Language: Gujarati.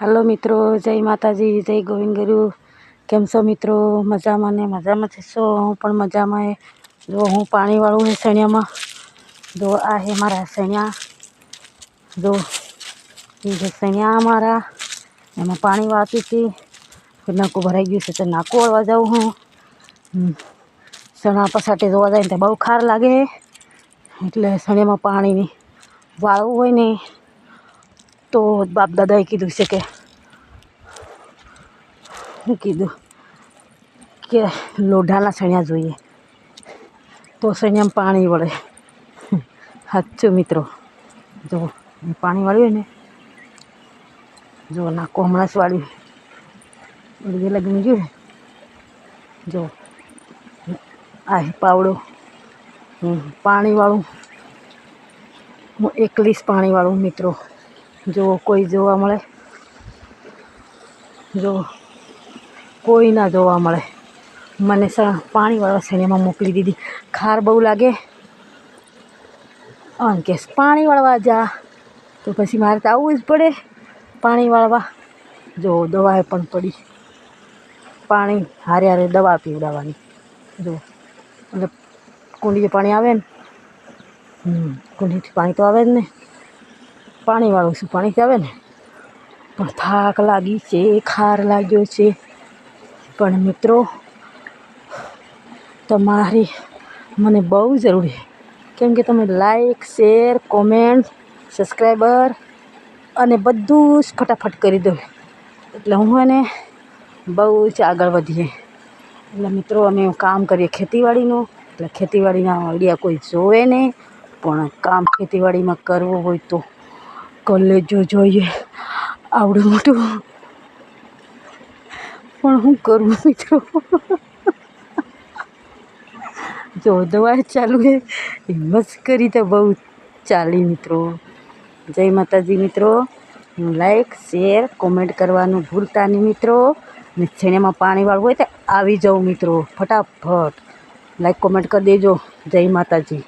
હાલો મિત્રો, જય માતાજી, જય ગોવિંદ ગુરુ કેમ છો મિત્રો? મજામાં ને મજામાં છો? હું પણ મજામાં એ. જો હું પાણીવાળું હે સણિયામાં જો આ હે મારા સણિયા જો એ છે સણિયા અમારા, એમાં પાણી વાળતી હતી નાકું ભરાઈ ગયું છે તો નાકું વળવા જાઉં હું. સણા પસાટે જોવા જાય ને બહુ ખાર લાગે એટલે સણિયામાં પાણી વાળવું હોય ને તો બાપ દાદાએ કીધું છે કે, શું કીધું? કે લોઢાના સણિયા જોઈએ. તો સણિયામાં પાણી વળે. સાચું મિત્રો. જો પાણી વાળ્યું ને, જો, નાકો હમણાં જ વાળ્યું. બધી લગ્ન ગયું જો, આ પાવડો. પાણીવાળું હું એકલીસ પાણીવાળું મિત્રો. જો કોઈ જોવા મળે. જો કોઈ ના જોવા મળે. મને પાણીવાળા શ્રેણીમાં મોકલી દીધી. ખાર બહુ લાગે. અને કે પાણી વાળવા જા. તો પછી મારે તો આવવું જ પડે પાણી વાળવા જો દવાએ પણ પડી. પાણી હારે હારે દવા પીવડાવવાની. જો. એટલે કુંડીએ પાણી આવે ને કુંડીથી પાણી તો આવે જ ને. પાણીવાળું છું, પાણી આવે ને. પણ થાક લાગી છે, ખાર લાગ્યો છે. પણ મિત્રો, તમારી મને બહુ જરૂરી કેમ કે તમે લાઈક શેર કોમેન્ટ સબસ્ક્રાઈબર અને બધું જ ફટાફટ કરી દો. એટલે હું એને બહુ જ આગળ વધીએ. એટલે મિત્રો, અમે કામ કરીએ ખેતીવાડીનું. એટલે ખેતીવાડીના આઈડિયા કોઈ જોવે નહીં, પણ કામ ખેતીવાડીમાં કરવું હોય તો કલેજો જોઈએ. આવડું મોટું. પણ હું કરું મિત્રો? જો દવા ચાલુ છે મસ્કરી તો બહુ ચાલી મિત્રો. જય માતાજી મિત્રો. લાઈક, શેર, કોમેન્ટ કરવાનું ભૂલતા નહીં મિત્રો. ને છેણેમાં પાણી વાળવું હોય તો આવી જાઉં મિત્રો. ફટાફટ. લાઈક, કોમેન્ટ કરી દેજો. જય માતાજી.